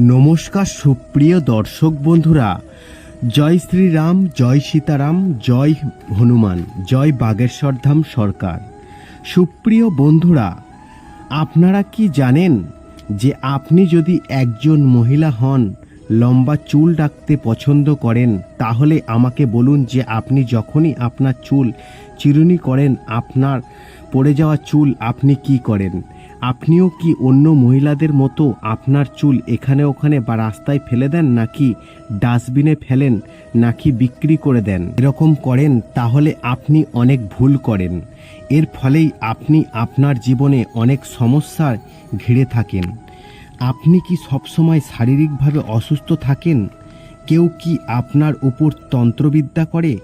নমস্কার সুপ্রিয় দর্শক বন্ধুরা। জয় শ্রীরাম, জয় সীতারাম, জয় হনুমান, জয় বাগেশ্বর ধাম সরকার। সুপ্রিয় বন্ধুরা, আপনারা কি জানেন যে আপনি যদি একজন মহিলা হন লম্বা চুল রাখতে পছন্দ করেন, তাহলে আমাকে বলুন যে আপনি যখনই আপনার চুল চিরুনি করেন, আপনার পড়ে যাওয়া চুল আপনি কি করেন? আপনিও কি অন্য মহিলাদের মতো আপনার চুল এখানে ওখানে বা রাস্তায় ফেলে দেন, নাকি ডাস্টবিনে ফেলেন, নাকি বিক্রি করে দেন? এরকম করেন, তাহলে আপনি অনেক ভুল করেন। এর ফলেই আপনি আপনার জীবনে অনেক সমস্যার ঘিরে থাকেন। আপনি কি সবসময় শারীরিকভাবে অসুস্থ থাকেন? কেউ কি আপনার উপর তন্ত্রবিদ্যা করে?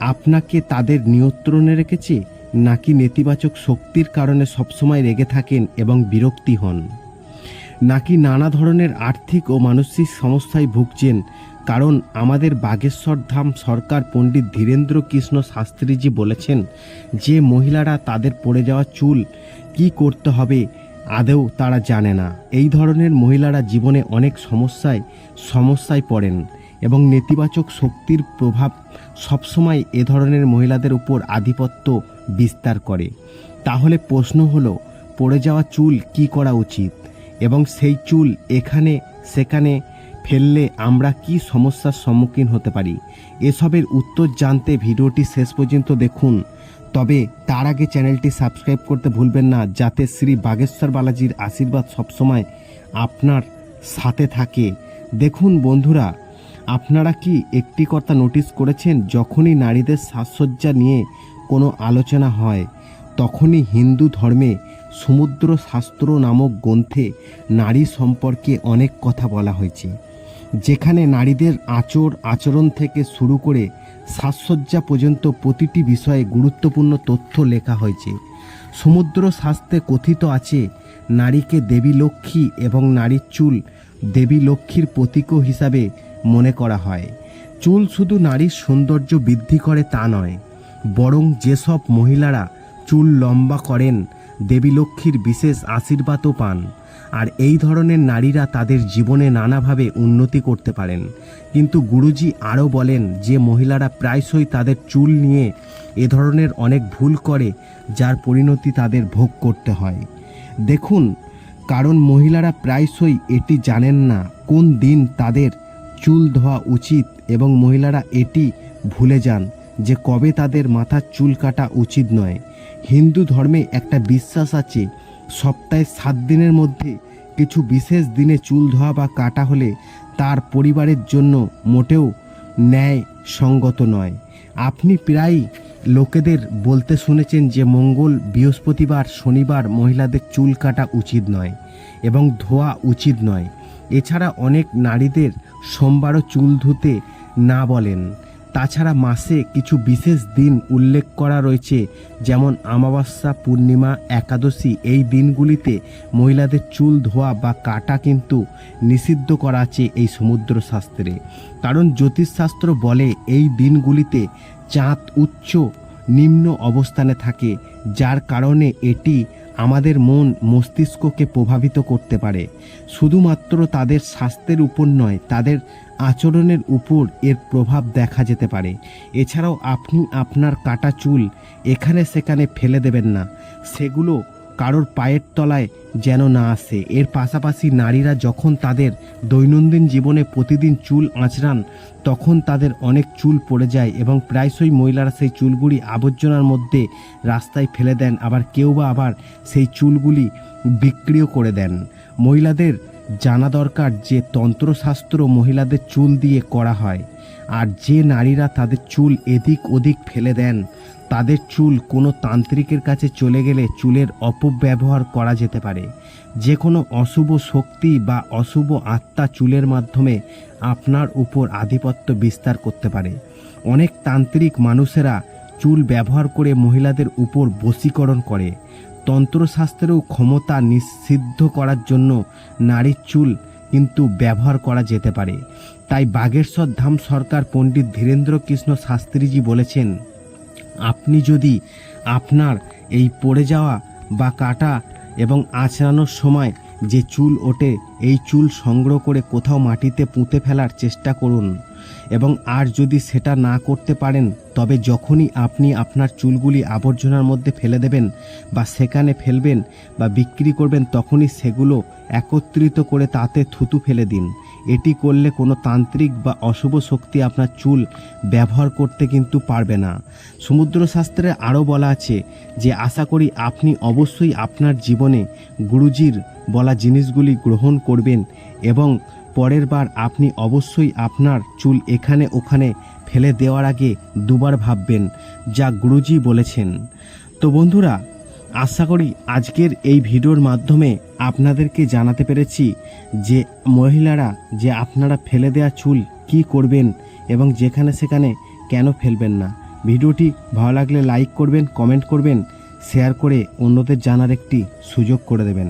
আপনাকে তাদের নিয়ন্ত্রণে রেখেছে নাকি নেতিবাচক শক্তির কারণে সবসময় রেগে থাকেন এবং বিরক্তি হন? নাকি নানা ধরনের আর্থিক ও মানসিক সমস্যায় ভুগছেন? কারণ আমাদের বাগেশ্বর ধাম সরকার পণ্ডিত ধীরেন্দ্র কৃষ্ণ শাস্ত্রীজি বলেছেন, যে মহিলারা তাদের পড়ে যাওয়া চুল কি করতে হবে আদেও তারা জানে না। এই ধরনের মহিলারা জীবনে অনেক সমস্যায় সমস্যায় পড়েন এবং নেতিবাচক শক্তির প্রভাব সবসময় এ ধরনের মহিলাদের উপর আধিপত্য বিস্তার করে। তাহলে প্রশ্ন হলো, পড়ে যাওয়া চুল কি করা উচিত? এবং সেই চুল এখানে, সেখানে ফেললে আমরা কি সমস্যার সম্মুখীন হতে পারি? এসবের উত্তর জানতে ভিডিওটি শেষ পর্যন্ত দেখুন। তবে তার আগে চ্যানেলটি সাবস্ক্রাইব করতে ভুলবেন না, যাতে শ্রী বাগেশ্বর বালাজির আশীর্বাদ সবসময় আপনার সাথে থাকে। দেখুন বন্ধুরা, আপনারা কি একটি কথা নোটিশ করেছেন, যখনই নারীদের সাজসজ্জা নিয়ে কোনো আলোচনা হয়, তখনই হিন্দু ধর্মে সমুদ্র শাস্ত্র নামক গ্রন্থে নারী সম্পর্কে অনেক কথা বলা হয়েছে। যেখানে নারীদের আচর আচরণ থেকে শুরু করে সাজসজ্জা পর্যন্ত প্রতিটি বিষয়ে গুরুত্বপূর্ণ তথ্য লেখা হয়েছে। সমুদ্র শাস্ত্রে কথিত আছে, নারীকে দেবী লক্ষ্মী এবং নারীর চুল দেবী লক্ষ্মীর প্রতীকও হিসাবে মনে করা হয়। চুল শুধু নারীর সৌন্দর্য বৃদ্ধি করে তা নয়, বরং যেসব মহিলারা চুল লম্বা করেন দেবী লক্ষ্মীর বিশেষ আশীর্বাদও পান। আর এই ধরনের নারীরা তাদের জীবনে নানাভাবে উন্নতি করতে পারেন। কিন্তু গুরুজি আরও বলেন যে মহিলারা প্রায়শই তাদের চুল নিয়ে এ ধরনের অনেক ভুল করে, যার পরিণতি তাদের ভোগ করতে হয়। দেখুন, কারণ মহিলারা প্রায়শই এটি জানেন না কোন দিন তাদের চুল ধোয়া উচিত এবং মহিলারা এটি ভুলে যান। যে কবে তাদের মাথার চুল কাটা উচিত নয়। হিন্দু ধর্মে একটা বিশ্বাস আছে, সপ্তাহে সাত দিনের মধ্যে কিছু বিশেষ দিনে চুল ধোয়া বা কাটা হলে তার পরিবারের জন্য মোটেও ন্যায় সঙ্গত নয়। আপনি প্রায়ই লোকেদের বলতে শুনেছেন যে মঙ্গল বৃহস্পতিবার, শনিবার মহিলাদের চুল কাটা উচিত নয় এবং ধোয়া উচিত নয়। এছাড়া অনেক নারীদের সোমবারও চুল ধুতে না বলেন। তাছাড়া মাসে কিছু বিশেষ দিন উল্লেখ করা রয়েছে, যেমন অমাবস্যা, পূর্ণিমা, একাদশী। এই দিনগুলিতে মহিলাদের চুল, ধোয়া বা কাটা কিন্তু নিষিদ্ধ করা আছে এই সমুদ্র শাস্ত্রে কারণ জ্যোতিষশাস্ত্র বলে এই দিনগুলিতে চাঁদ উচ্চ, নিম্ন অবস্থানে থাকে, যার কারণে এটি আমাদের মন মস্তিষ্ককে প্রভাবিত করতে পারে। শুধুমাত্র তাদের স্বাস্থ্যের উপর নয়, তাদের আচরণের উপর এর প্রভাব দেখা যেতে পারে। এছাড়াও আপনি আপনার কাটা চুল এখানে সেখানে ফেলে দেবেন না। সেগুলো কারোর পায়ের তলায় যেন না আসে। এর পাশাপাশি নারীরা যখন তাদের দৈনন্দিন জীবনে প্রতিদিন চুল আঁচড়ান, তখন তাদের অনেক চুল পড়ে যায় এবং প্রায়শই মহিলারা সেই চুলগুলি আবর্জনার মধ্যে রাস্তায় ফেলে দেন, আবার কেউ বা আবার সেই চুলগুলি বিক্রিও করে দেন। মহিলাদের জানা দরকার যে তন্ত্রশাস্ত্র মহিলাদের চুল দিয়ে করা হয়। আর যে নারীরা তাদের চুল এদিক ওদিক ফেলে দেন, তাদের চুল কোনো তান্ত্রিকের কাছে চলে গেলে চুলের অপব্যবহার করা যেতে পারে। যে কোনো অশুভ শক্তি বা অশুভ আত্মা চুলের মাধ্যমে আপনার উপর আধিপত্য বিস্তার করতে পারে। অনেক তান্ত্রিক মানুষেরা চুল ব্যবহার করে মহিলাদের উপর বশীকরণ করে। তন্ত্রশাস্ত্রেও ক্ষমতা নিষিদ্ধ করার জন্য নারীর চুল কিন্তু ব্যবহার করা যেতে পারে। তাই বাগেশ্বর ধাম সরকার পণ্ডিত ধীরেন্দ্র কৃষ্ণ শাস্ত্রীজি বলেছেন, আপনি যদি আপনার এই পড়ে যাওয়া বা কাটা এবং আঁচড়ানোর সময় যে চুল ওঠে, এই চুল সংগ্রহ করে কোথাও মাটিতে পুঁতে ফেলার চেষ্টা করুন। এবং আর যদি সেটা না করতে পারেন, তবে যখনই আপনি আপনার চুলগুলি আবর্জনার মধ্যে ফেলে দেবেন বা সেখানে ফেলবেন বা বিক্রি করবেন, তখনই সেগুলো একত্রিত করে তাতে থুতু ফেলে দিন। এটি করলে কোনো তান্ত্রিক বা অশুভ শক্তি আপনার চুল ব্যবহার করতে কিন্তু পারবে না। সমুদ্রশাস্ত্রে আরও বলা আছে যে, আশা করি আপনি অবশ্যই আপনার জীবনে গুরুজির বলা জিনিসগুলি গ্রহণ করবেন এবং পরের বার আপনি অবশ্যই আপনার চুল এখানে ওখানে ফেলে দেওয়ার আগে দুবার ভাববেন, যা গুরুজি বলেছেন। তো বন্ধুরা, আশা করি আজকের এই ভিডিওর মাধ্যমে আপনাদেরকে জানাতে পেরেছি যে মহিলারা যে আপনারা ফেলে দেওয়া চুল কি করবেন এবং যেখানে সেখানে কেন ফেলবেন না। ভিডিওটি ভালো লাগলে লাইক করবেন, কমেন্ট করবেন, শেয়ার করে অন্যদের জানার একটি সুযোগ করে দেবেন।